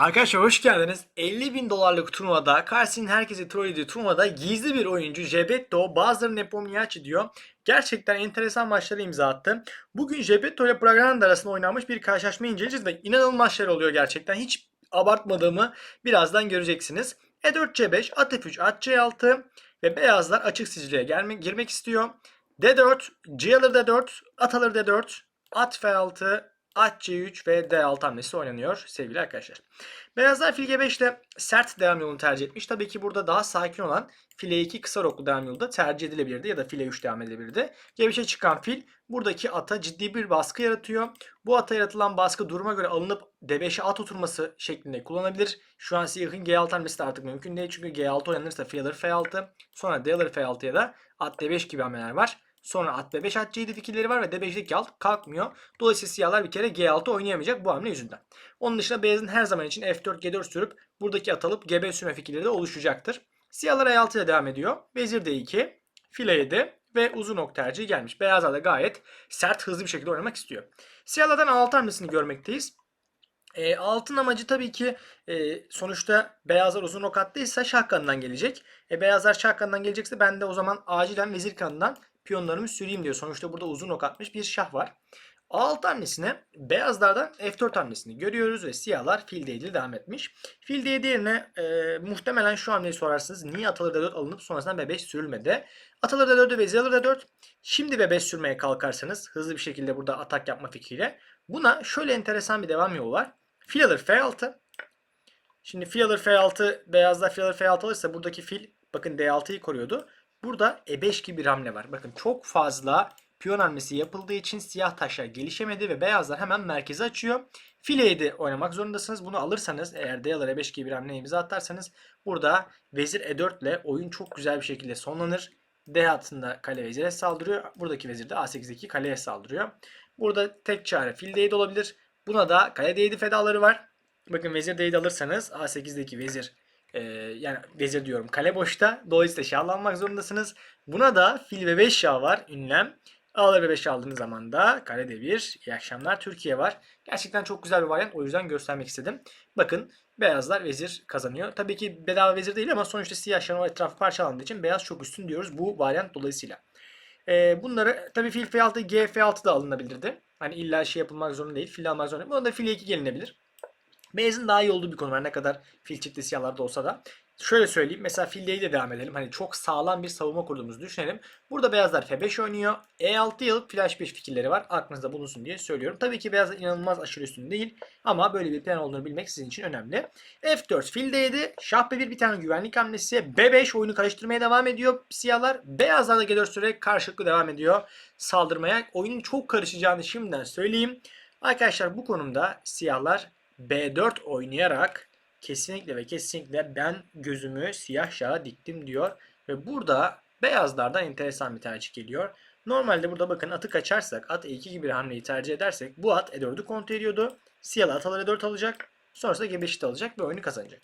Arkadaşlar hoş geldiniz. 50 bin dolarlık turnuvada, Karsi'nin herkesi trollediği turnuvada gizli bir oyuncu Jebetto bazıları Nepomniachtchi diyor. Gerçekten enteresan maçlara imza attı. Bugün Jebetto ile Pragananda arasında oynanmış bir karşılaşma inceleyeceğiz ve inanılmaz şeyler oluyor gerçekten. Hiç abartmadığımı birazdan göreceksiniz. E4 C5, at F3, at C6 ve beyazlar açık siciliye gelmek, girmek istiyor. D4, C alır D4, at alır D4, at F6, At C3 ve D6 hamlesi oynanıyor sevgili arkadaşlar. Beyazlar fil G5 ile sert devam yolunu tercih etmiş. Tabii ki burada daha sakin olan file 2 kısa roklu devam yolu da tercih edilebilirdi ya da file 3 devam edilebilirdi. G5'e çıkan fil buradaki ata ciddi bir baskı yaratıyor. Bu ata yaratılan baskı duruma göre alınıp D5'e at oturması şeklinde kullanabilir. Şu an siyahın G6 hamlesi de artık mümkün değil. Çünkü G6 oynanırsa fil alır F6. Sonra D alır F6'ya da at D5 gibi hamleler var. Sonra at B5 at C7 fikirleri var ve D5'lik alt kalkmıyor. Dolayısıyla siyahlar bir kere G6 oynayamayacak bu hamle yüzünden. Onun dışında beyazın her zaman için F4 G4 sürüp buradaki at alıp G5 sürme fikirleri de oluşacaktır. Siyahlar E6 ile devam ediyor. Vezir D2, file 7 ve uzun ok tercihi gelmiş. Beyazlar da gayet sert hızlı bir şekilde oynamak istiyor. Siyahlardan A6 hamlesini görmekteyiz. E, altın amacı tabii ki e, sonuçta beyazlar uzun ok attıysa şah kanından gelecek. E, beyazlar şah kanından gelecekse ben de o zaman acilen vezir kanından piyonlarımı süreyim diyor. Sonuçta burada uzun ok atmış bir şah var. A6 hamlesine beyazlardan F4 hamlesini görüyoruz ve siyahlar fil D7 devam etmiş. Fil D7 yerine e, muhtemelen şu hamleyi sorarsınız. Niye at alır D4 alınıp sonrasında B5 sürülmedi? At alır D4'ü vezir alır D4. Şimdi B5 sürmeye kalkarsanız hızlı bir şekilde burada atak yapma fikriyle. Buna şöyle enteresan bir devam yolu var. Fil alır F6. Şimdi fil alır F6 beyazlar fil alır F6 alırsa buradaki fil bakın D6'yı koruyordu. Burada E5 gibi bir hamle var. Bakın çok fazla piyon hamlesi yapıldığı için siyah taşlar gelişemedi ve beyazlar hemen merkeze açıyor. Fileyi de oynamak zorundasınız. Bunu alırsanız eğer D alır E5 gibi bir hamle imza atarsanız burada vezir E4 ile oyun çok güzel bir şekilde sonlanır. D hattında kale vezire saldırıyor. Buradaki vezir de A8'deki kaleye saldırıyor. Burada tek çare fil D7 olabilir. Buna da kale D7 fedaları var. Bakın vezir D7 alırsanız A8'deki vezir ee, yani vezir diyorum kale boşta. Dolayısıyla şahlanmak zorundasınız. Buna da fil ve 5 şah var ünlem. Ağlar ve 5 aldığınız zaman da kale devir. İyi akşamlar Türkiye var. Gerçekten çok güzel bir varyant. O yüzden göstermek istedim. Bakın beyazlar vezir kazanıyor. Tabii ki bedava vezir değil ama sonuçta siyah şahın o etrafı parçalandığı için beyaz çok üstün diyoruz bu varyant dolayısıyla. Ee, bunları tabii fil F6, G F6 da alınabilirdi. Hani illa şey yapılmak zorunda değil. Fil almak zorunda değil. Buna da fil 2 gelinebilir. Beyazın daha iyi olduğu bir konu var. Ne kadar fil çifti siyahlarda olsa da. Şöyle söyleyeyim. Mesela fil de devam edelim. Hani çok sağlam bir savunma kurduğumuzu düşünelim. Burada beyazlar F5 oynuyor. E6 alıp flash 5 fikirleri var. Aklınızda bulunsun diye söylüyorum. Tabii ki beyazlar inanılmaz aşırı üstün değil. Ama böyle bir plan olduğunu bilmek sizin için önemli. F4 fil D7. Şah B1 bir tane güvenlik hamlesi. B5 oyunu karıştırmaya devam ediyor siyahlar. Beyazlar da G4 süre karşılıklı devam ediyor saldırmaya. Oyunun çok karışacağını şimdiden söyleyeyim. Arkadaşlar bu konumda siyahlar B4 oynayarak kesinlikle ve kesinlikle ben gözümü siyah şaha diktim diyor. Ve burada beyazlardan enteresan bir tercih geliyor. Normalde burada bakın atı kaçarsak at E2 gibi bir hamleyi tercih edersek bu at E4'ü kontrol ediyordu. Siyah ataları E4 alacak. Sonrasında G5'i de alacak ve oyunu kazanacak.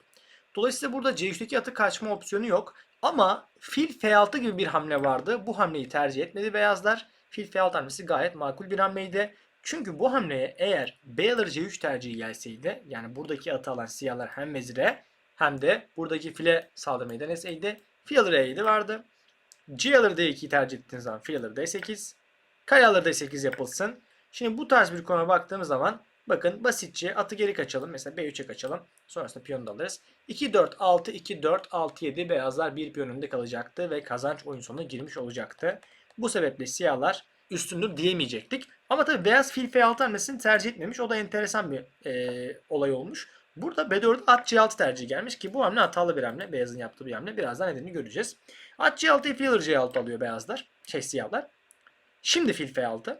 Dolayısıyla burada C3'teki atı kaçma opsiyonu yok. Ama fil F6 gibi bir hamle vardı. Bu hamleyi tercih etmedi beyazlar. Fil F6 hamlesi gayet makul bir hamleydi. Çünkü bu hamleye eğer B alır C3 tercihi gelseydi yani buradaki atı alan siyahlar hem vezire hem de buradaki file saldırmayı deneseydi fil alır E7 vardı. C alır D2'yi tercih ettiğiniz zaman fil alır D8. Kale alır D8 yapılsın. Şimdi bu tarz bir konuya baktığımız zaman bakın basitçe atı geri kaçalım. Mesela B3'e kaçalım. Sonrasında piyonu da alırız. 2 4 6 2 4 6 7 beyazlar bir piyon önünde kalacaktı ve kazanç oyun sonuna girmiş olacaktı. Bu sebeple siyahlar üstündür diyemeyecektik. Ama tabii beyaz fil F6 hamlesini tercih etmemiş. O da enteresan bir e, olay olmuş. Burada B4 at C6 tercih gelmiş ki bu hamle hatalı bir hamle. Beyazın yaptığı bir hamle. Birazdan nedenini göreceğiz. At C6'yı fil alır C6 alıyor beyazlar. Şey siyahlar. Şimdi fil F6.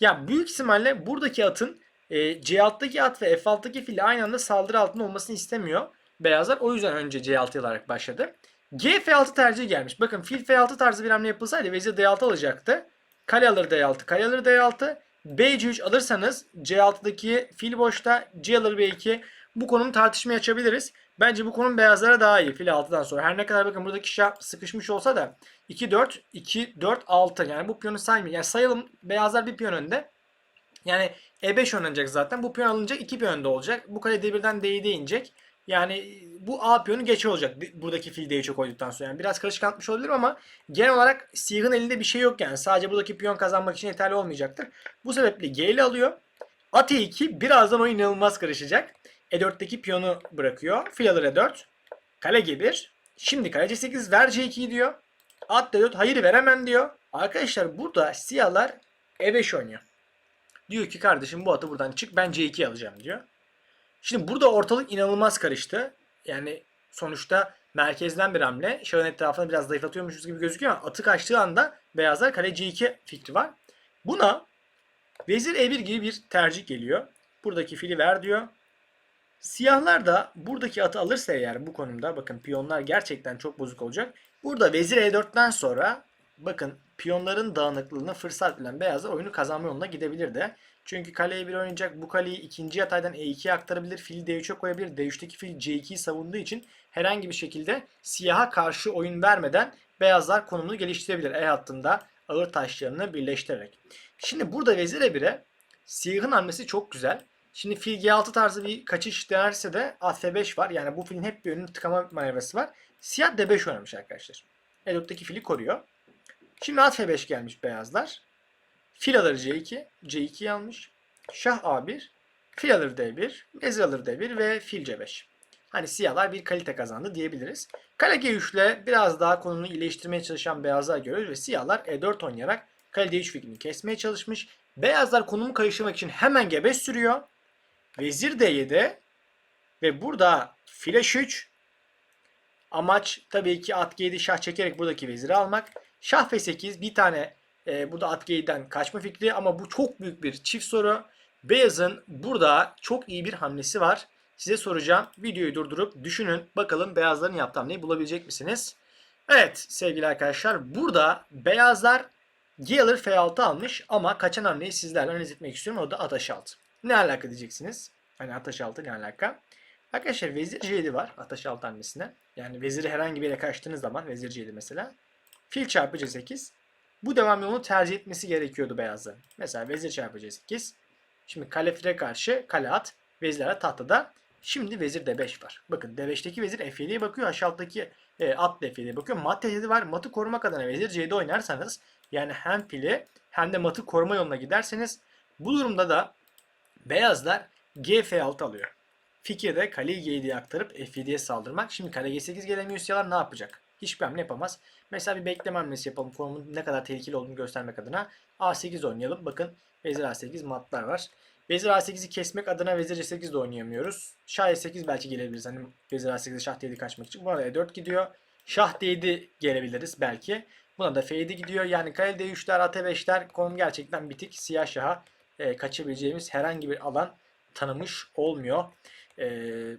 Ya büyük ihtimalle buradaki atın e, C6'daki at ve F6'daki fil aynı anda saldırı altında olmasını istemiyor. Beyazlar o yüzden önce C6 alarak başladı. G F6 tercihi gelmiş. Bakın fil F6 tarzı bir hamle yapılsaydı vezir D6 alacaktı. Kale alır D6, kale alır D6. B3 alırsanız C6'daki fil boşta, C alır B2. Bu konunun tartışmaya açabiliriz. Bence bu konum beyazlara daha iyi fil 6'dan sonra. Her ne kadar bakın buradaki şah sıkışmış olsa da 2 4 2 4 6 yani bu piyonu saymayın. Yani sayalım beyazlar bir piyon önde. Yani E5 oynanacak zaten. Bu piyon alınacak 2 piyon da olacak. Bu kale D1'den D7'ye inecek. Yani bu A piyonu geç olacak buradaki fil D3'e koyduktan sonra. Yani biraz karışık atmış olabilirim ama genel olarak Siyah'ın elinde bir şey yok yani. Sadece buradaki piyon kazanmak için yeterli olmayacaktır. Bu sebeple G ile alıyor. At E2 birazdan oyun inanılmaz karışacak. E4'teki piyonu bırakıyor. Fil alır E4. Kale G1. Şimdi kale C8 ver C2 diyor. At D4 hayır veremem diyor. Arkadaşlar burada siyahlar E5 oynuyor. Diyor ki kardeşim bu atı buradan çık ben C2 alacağım diyor. Şimdi burada ortalık inanılmaz karıştı. Yani sonuçta merkezden bir hamle. Şahın etrafını biraz zayıflatıyormuşuz gibi gözüküyor ama atı kaçtığı anda beyazlar kale C2 fikri var. Buna vezir E1 gibi bir tercih geliyor. Buradaki fili ver diyor. Siyahlar da buradaki atı alırsa eğer bu konumda bakın piyonlar gerçekten çok bozuk olacak. Burada vezir E4'ten sonra bakın piyonların dağınıklığını fırsat bilen beyazlar oyunu kazanma yoluna gidebilir de. Çünkü kaleye bir oynayacak. Bu kaleyi ikinci yataydan E2'ye aktarabilir. Fili D3'e koyabilir. D3'teki fil C2'yi savunduğu için herhangi bir şekilde siyaha karşı oyun vermeden beyazlar konumunu geliştirebilir. E hattında ağır taşlarını birleştirerek. Şimdi burada vezir E1'e siyahın hamlesi çok güzel. Şimdi fil G6 tarzı bir kaçış denerse de at F5 var. Yani bu filin hep bir önünü tıkama manevrası var. Siyah D5 oynamış arkadaşlar. E4'teki fili koruyor. Şimdi at F5 gelmiş beyazlar. Fil alır C2. C2'yi almış. Şah A1. Fil alır D1. Vezir alır D1 ve fil C5. Hani siyahlar bir kalite kazandı diyebiliriz. Kale G3 ile biraz daha konumunu iyileştirmeye çalışan beyazlar görüyoruz ve siyahlar E4 oynayarak kale D3 fikrini kesmeye çalışmış. Beyazlar konumu karıştırmak için hemen G5 sürüyor. Vezir D7 ve burada fil H3 Amaç tabii ki at G7 şah çekerek buradaki veziri almak. Şah F8 bir tane e, burada at G7'den kaçma fikri ama bu çok büyük bir çift soru. Beyaz'ın burada çok iyi bir hamlesi var. Size soracağım. Videoyu durdurup düşünün. Bakalım beyazların yaptığı hamleyi bulabilecek misiniz? Evet sevgili arkadaşlar. Burada beyazlar G alır F6 almış ama kaçan hamleyi sizlerle analiz etmek istiyorum. O da at H6. Ne alaka diyeceksiniz? Hani at H6 ne alaka? Arkadaşlar vezir C7 var at H6 hamlesine. Yani veziri herhangi bir yere kaçtığınız zaman vezir C7 mesela. Fil çarpı C8. Bu devam yolunu tercih etmesi gerekiyordu beyazların. Mesela vezir çarpı C8. Şimdi kale file karşı kale at. Vezirler tahtada. Şimdi vezir D5 var. Bakın D5'teki vezir F7'ye bakıyor. H6'daki e, at da F7'ye bakıyor. Mat D7 var. Matı korumak adına vezir C7 oynarsanız yani hem fili hem de matı koruma yoluna giderseniz bu durumda da beyazlar G F6 alıyor. Fikir de kaleyi G7'ye aktarıp F7'ye saldırmak. Şimdi kale G8 gelemiyor siyahlar ne yapacak? Hiçbir hamle yapamaz. Mesela bir bekleme hamlesi yapalım. Konumun ne kadar tehlikeli olduğunu göstermek adına. A8 oynayalım. Bakın vezir A8 matlar var. Vezir A8'i kesmek adına vezir C8 de oynayamıyoruz. Şah E8 belki gelebiliriz. Hani vezir A8'e şah D7 kaçmak için. Buna da E4 gidiyor. Şah D7 gelebiliriz belki. Buna da F7 gidiyor. Yani kale D3'ler, at 5'ler konum gerçekten bitik. Siyah şaha e, kaçabileceğimiz herhangi bir alan tanımış olmuyor e,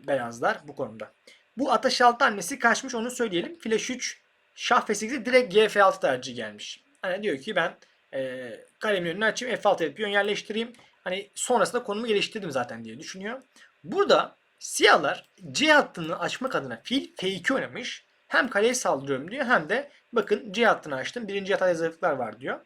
beyazlar bu konuda. Bu Ataş altı annesi kaçmış onu söyleyelim. Flash 3 Şah F8'e direkt GF6 tercih gelmiş. Hani diyor ki ben e, kalemin önünü açayım F6 edip piyon yerleştireyim. Hani sonrasında konumu geliştirdim zaten diye düşünüyor. Burada siyahlar C hattını açmak adına fil F2 oynamış. Hem kaleye saldırıyorum diyor hem de bakın C hattını açtım. Birinci yatay zayıflıklar var diyor.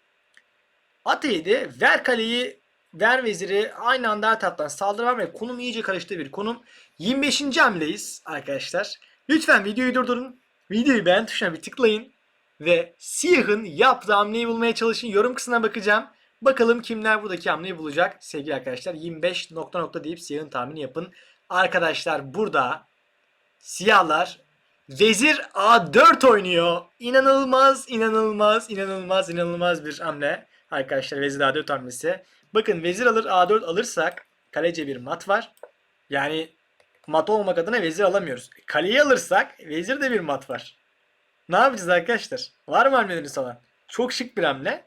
At E7 ver kaleyi ver veziri aynı anda her taraftan saldırı var konum iyice karıştı bir konum. 25. hamleyiz arkadaşlar. Lütfen videoyu durdurun. Videoyu beğen tuşuna bir tıklayın. Ve siyahın yaptığı hamleyi bulmaya çalışın. Yorum kısmına bakacağım. Bakalım kimler buradaki hamleyi bulacak. Sevgili arkadaşlar 25 nokta nokta deyip siyahın tahmini yapın. Arkadaşlar burada siyahlar Vezir A4 oynuyor. İnanılmaz, inanılmaz, inanılmaz, inanılmaz bir hamle. Arkadaşlar Vezir A4 hamlesi. Bakın vezir alır A4 alırsak kalece bir mat var. Yani mat olmak adına vezir alamıyoruz. Kaleyi alırsak vezir de bir mat var. Ne yapacağız arkadaşlar? Var mı hamleleriniz falan? Çok şık bir hamle.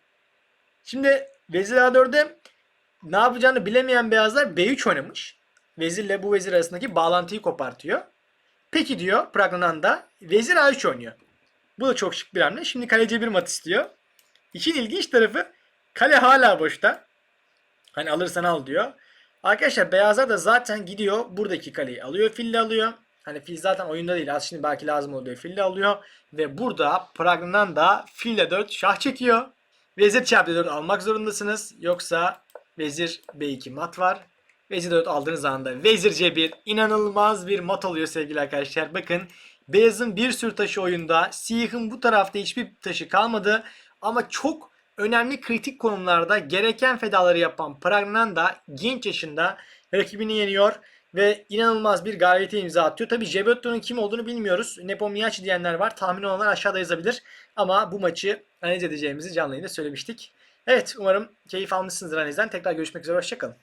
Şimdi vezir A4'de ne yapacağını bilemeyen beyazlar B3 oynamış. Vezirle bu vezir arasındaki bağlantıyı kopartıyor. Peki diyor Pragnan'da vezir A3 oynuyor. Bu da çok şık bir hamle. Şimdi kaleci bir mat istiyor. İşin ilginç tarafı kale hala boşta. Hani alırsan al diyor. Arkadaşlar beyazlar da zaten gidiyor buradaki kaleyi alıyor. Fille alıyor. Hani fil zaten oyunda değil. Az şimdi belki lazım oluyor. Fille alıyor. Ve burada Pragnan'da fille 4 şah çekiyor. Vezir çarpı 4 almak zorundasınız. Yoksa Vezir B2 mat var. Vezir 4 aldığınız anda Vezir C1 inanılmaz bir mat oluyor sevgili arkadaşlar. Bakın Beyaz'ın bir sürü taşı oyunda. Siyah'ın bu tarafta hiçbir taşı kalmadı. Ama çok önemli kritik konumlarda gereken fedaları yapan Pragnanda genç yaşında rakibini yeniyor ve inanılmaz bir galibiyete imza atıyor. Tabi Jebetto'nun kim olduğunu bilmiyoruz. Nepomniachtchi diyenler var. Tahmin olanlar aşağıda yazabilir. Ama bu maçı analiz edeceğimizi canlı yayında söylemiştik. Evet umarım keyif almışsınızdır analizden. Tekrar görüşmek üzere. Hoşçakalın.